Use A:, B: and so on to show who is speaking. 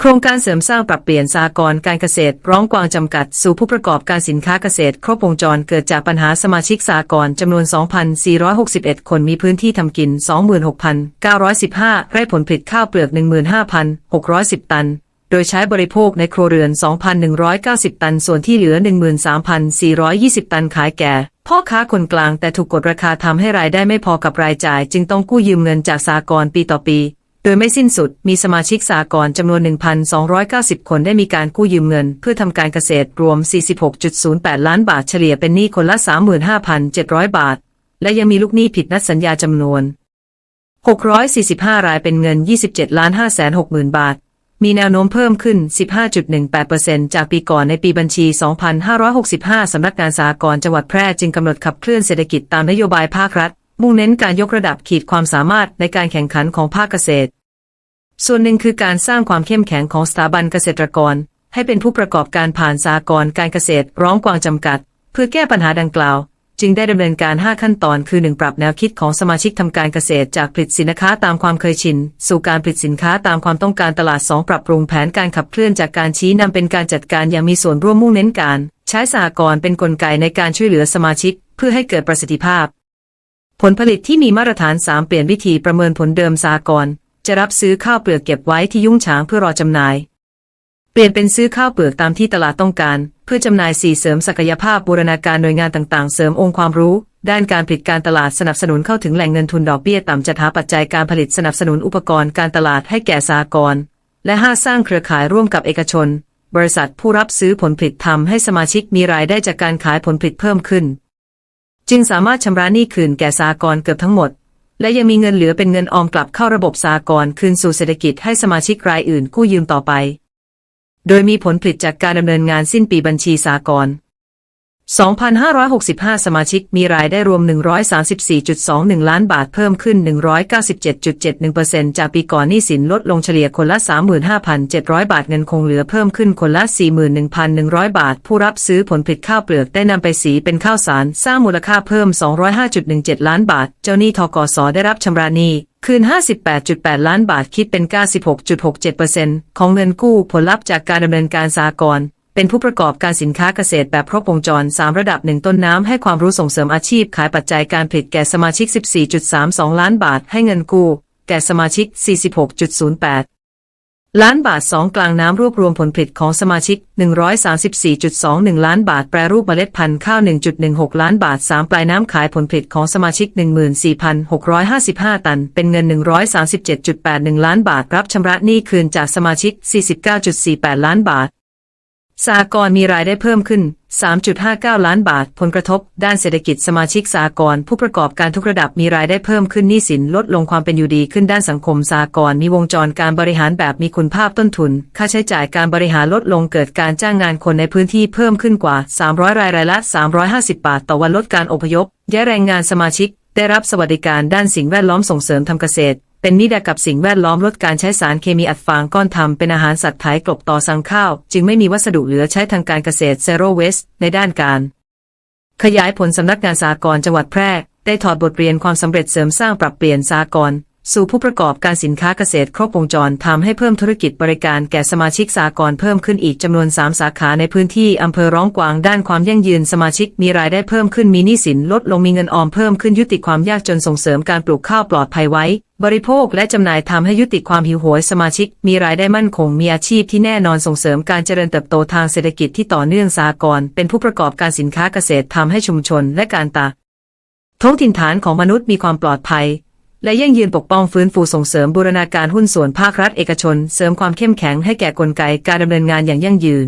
A: โครงการเสริมสร้างปรับเปลี่ยนสากลการเกษตร ร้องกวางจำกัด สู่ผู้ประกอบการสินค้าเกษตร ครบวงจรเกิดจากปัญหาสมาชิกสากลจำนวน 2,461 คนมีพื้นที่ทำกิน 26,915 ไร่ผลผลิตข้าวเปลือก 15,610 ตัน โดยใช้บริโภคในครัวเรือน 2,190 ตัน ส่วนที่เหลือ 13,420 ตันขายแก่ พ่อค้าคนกลางแต่ถูกกดราคาทำให้รายได้ไม่พอกับรายจ่าย จึงต้องกู้ยืมเงินจากสากลปีต่อปี ดยไม่สิ้นสุด มีสมาชิกสากลจำนวน 1,290 คนได้มีการกู้ยืมเงิน เพื่อทำการเกษตรรวม 46.08 ล้านบาทเฉลี่ยเป็นหนี้คนละ 35,700 บาท และยังมีลูกหนี้ผิดนัดสัญญาจำนวน 645 รายเป็นเงิน 27ล้าน5แสน6หมื่นบาท มีแนวโน้มเพิ่มขึ้น 15.18%จากปีก่อนในปีบัญชี 2565 สำนักงานสหกรจังหวัดแพร่จึงกำหนดขับเคลื่อนเศรษฐกิจตามนโยบายภาครัฐมุ่งเน้นการยกระดับขีดความสามารถในการแข่งขันของภาคเกษตร ส่วนหนึ่งคือการสร้างความเข้มแข็งของสถาบันเกษตรกร ให้เป็นผู้ประกอบการผ่านสากลการเกษตรร้องกวางจำกัด เพื่อแก้ปัญหาดังกล่าว จึงได้ดำเนินการ 5 ขั้นตอน คือ 1 ปรับแนวคิดของสมาชิกทำการเกษตร จากผลิตสินค้าตามความเคยชิน สู่การผลิตสินค้าตามความต้องการตลาด 2 ปรับปรุงแผนการขับเคลื่อนจากการชี้นำเป็นการจัดการอย่างมีส่วนร่วมมุ่งเน้นการ ใช้สหกรเป็นนกลไกในการช่วยเหลือสมาชิก เพื่อให้เกิดประสิทธิภาพ ผลผลิตที่มีมาตรฐาน 3 เปลี่ยนวิธีประเมินผลเดิมสากร จะรับซื้อข้าวเปลือกเก็บไว้ที่ยุ่งฉางเพื่อรอจำหน่าย เปลี่ยนเป็นซื้อข้าวเปลือกตามที่ตลาดต้องการ เพื่อจำหน่ายสีเสริมศักยภาพบูรณาการหน่วยงานต่างๆ เสริมองค์ความรู้ ด้านการผลิตการตลาดสนับสนุนเข้าถึงแหล่งเงินทุนดอกเบี้ยต่ำจัดหาปัจจัยการผลิตสนับสนุนอุปกรณ์การตลาดให้แก่สากรณ์และห้าสร้างเครือข่ายร่วมกับเอกชน บริษัทผู้รับซื้อผลผลิตทำให้สมาชิกมีรายได้จากการขายผลผลิตเพิ่มขึ้น จึงสามารถชำระหนี้คืนแก่สากรณ์เกือบทั้งหมด และยังมีเงินเหลือเป็นเงินออมกลับเข้าระบบสากรคืนสู่เศรษฐกิจให้สมาชิกรายอื่นกู้ยืมต่อไป โดยมีผลผลิตจากการดำเนินงานสิ้นปีบัญชีสากร 2,565 สมาชิกมีรายได้รวม 134.21 ล้านบาทเพิ่มขึ้น 197.71%จากปีก่อนหนี้สินลดลงเฉลี่ยคนละ 35,700 บาทเงินคงเหลือเพิ่มขึ้นคนละ 41,100 บาท ผู้รับซื้อผลผลิตข้าวเปลือกได้นำไปสีเป็นข้าวสาร สร้างมูลค่าเพิ่ม 205.17 ล้านบาท เจ้าหนี้ทกสได้รับชำระหนี้คืน 58.8 ล้านบาทคิดเป็น 96.67%ของเงินกู้ผลลัพธ์จากการดำเนินการสากล เป็นผู้ประกอบการสินค้าเกษตรแบบครบวงจร 3 ระดับ 1 ต้นน้ำให้ความรู้ส่งเสริมอาชีพ ขายปัจจัยการผลิตแก่สมาชิก 14.32 ล้านบาท ให้เงินกู้ แก่สมาชิก 46.08ล้านบาท 2 กลางน้ำรวบรวมผลผลิตของสมาชิก 134.21 ล้านบาท แปรรูปเมล็ดพันธุ์ข้าว 1.16 ล้านบาท 3 ปลายน้ำขายผลผลิตของสมาชิก 14,655 ตัน เป็นเงิน 137.81 ล้านบาท รับชำระหนี้คืนจากสมาชิก 49.48 ล้านบาท สหกรมีรายได้เพิ่มขึ้น 3.59 ล้านบาท ผลกระทบ ด้านเศรษฐกิจสมาชิกสหกรผู้ประกอบการทุกระดับมีรายได้เพิ่มขึ้นหนี้สินลดลงความเป็นอยู่ดีขึ้นด้านสังคมสหกรมีวงจรการบริหารแบบมีคุณภาพต้นทุน ค่าใช้จ่ายการบริหารลดลงเกิดการจ้างงานคนในพื้นที่เพิ่มขึ้นกว่า 300 รายรายละ 350 บาท ต่อวันลดการอพยพย้ายแรงงานสมาชิก ได้รับสวัสดิการด้านสิ่งแวดล้อมส่งเสริมทำเกษตร เป็นมิตรกับสิ่งแวดล้อมลดการใช้สารเคมีอัดฟางก้อนทำเป็นอาหารสัตว์ไถกลบต่อสังข้าว จึงไม่มีวัสดุเหลือใช้ทางการเกษตร Zero Waste ในด้านการ ขยายผลสำนักงานสากลจังหวัดแพร่ ได้ถอดบทเรียนความสำเร็จเสริมสร้างปรับเปลี่ยนสากลสู่ผู้ประกอบการสินค้าเกษตรครบวงจรทำให้เพิ่มธุรกิจบริการแก่สมาชิกสากลเพิ่มขึ้นอีกจำนวน 3 สาขาในพื้นที่อำเภอร้องกวางด้านความยั่งยืนสมาชิกมีรายได้เพิ่มขึ้นมีหนี้สินลดลงมีเงินออมเพิ่มขึ้นยุติความยากจนส่งเสริมการปลูกข้าวปลอดภัยไว้ บริโภคและจำหน่ายทำให้ยุติความหิวโหยสมาชิก มีรายได้มั่นคง มีอาชีพที่แน่นอนส่งเสริมการเจริญเติบโตทางเศรษฐกิจที่ต่อเนื่องสากลเป็นผู้ประกอบการสินค้าเกษตรทำให้ชุมชนและการตาท้องถิ่นฐานของมนุษย์มีความปลอดภัย และยั่งยืนปกป้องฟื้นฟูส่งเสริมบูรณาการหุ้นส่วนภาครัฐเอกชน เสริมความเข้มแข็งให้แก่กลไกการดำเนินงานอย่างยั่งยืน